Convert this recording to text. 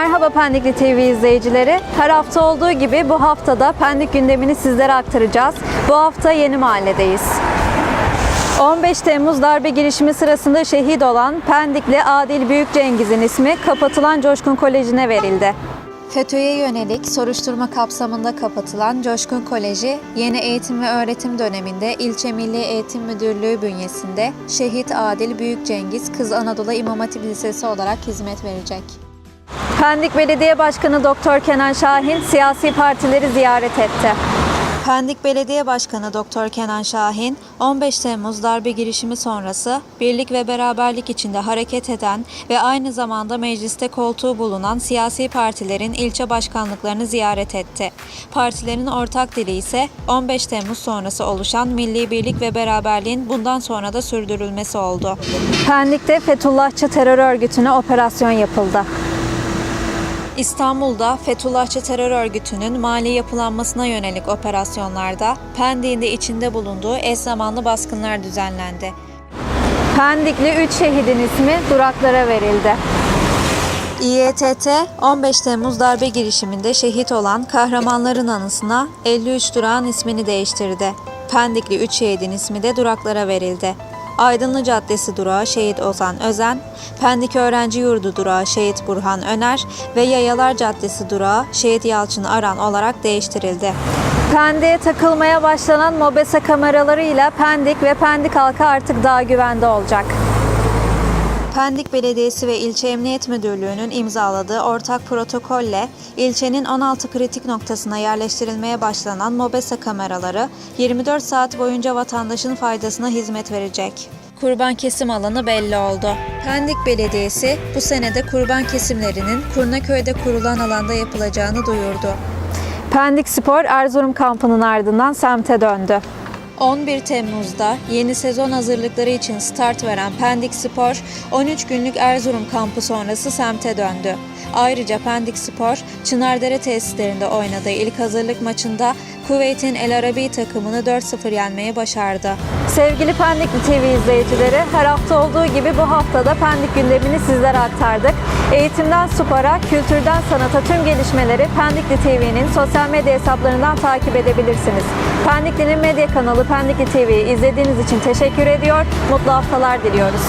Merhaba Pendikli TV izleyicileri. Her hafta olduğu gibi bu haftada Pendik gündemini sizlere aktaracağız. Bu hafta Yeni Mahalle'deyiz. 15 Temmuz darbe girişimi sırasında şehit olan Pendikli Adil Büyükcengiz'in ismi kapatılan Coşkun Koleji'ne verildi. FETÖ'ye yönelik soruşturma kapsamında kapatılan Coşkun Koleji, yeni eğitim ve öğretim döneminde İlçe Milli Eğitim Müdürlüğü bünyesinde Şehit Adil Büyükcengiz Kız Anadolu İmam Hatip Lisesi olarak hizmet verecek. Pendik Belediye Başkanı Doktor Kenan Şahin siyasi partileri ziyaret etti. Pendik Belediye Başkanı Doktor Kenan Şahin, 15 Temmuz darbe girişimi sonrası birlik ve beraberlik içinde hareket eden ve aynı zamanda mecliste koltuğu bulunan siyasi partilerin ilçe başkanlıklarını ziyaret etti. Partilerin ortak dili ise 15 Temmuz sonrası oluşan milli birlik ve beraberliğin bundan sonra da sürdürülmesi oldu. Pendik'te Fethullahçı terör örgütüne operasyon yapıldı. İstanbul'da Fethullahçı terör örgütünün mali yapılanmasına yönelik operasyonlarda Pendik'in de içinde bulunduğu eş zamanlı baskınlar düzenlendi. Pendikli 3 şehidin ismi duraklara verildi. İETT 15 Temmuz darbe girişiminde şehit olan kahramanların anısına 53 durağın ismini değiştirdi. Pendikli 3 şehidin ismi de duraklara verildi. Aydınlı Caddesi durağı Şehit Ozan Özen, Pendik Öğrenci Yurdu durağı Şehit Burhan Öner ve Yayalar Caddesi durağı Şehit Yalçın Aran olarak değiştirildi. Pendik'e takılmaya başlanan MOBESE kameralarıyla Pendik ve Pendik halkı artık daha güvende olacak. Pendik Belediyesi ve İlçe Emniyet Müdürlüğü'nün imzaladığı ortak protokolle ilçenin 16 kritik noktasına yerleştirilmeye başlanan MOBESE kameraları 24 saat boyunca vatandaşın faydasına hizmet verecek. Kurban kesim alanı belli oldu. Pendik Belediyesi bu senede kurban kesimlerinin Kurnaköy'de kurulan alanda yapılacağını duyurdu. Pendik Spor Erzurum kampının ardından semte döndü. 11 Temmuz'da yeni sezon hazırlıkları için start veren Pendik Spor, 13 günlük Erzurum kampı sonrası semte döndü. Ayrıca Pendik Spor, Çınardere tesislerinde oynadığı ilk hazırlık maçında Kuveyt'in El Arabi takımını 4-0 yenmeyi başardı. Sevgili Pendikli TV izleyicileri, her hafta olduğu gibi bu haftada Pendik gündemini sizlere aktardık. Eğitimden spora, kültürden sanata tüm gelişmeleri Pendikli TV'nin sosyal medya hesaplarından takip edebilirsiniz. Pendikli'nin medya kanalı Pendikli TV'yi izlediğiniz için teşekkür ediyor, mutlu haftalar diliyoruz.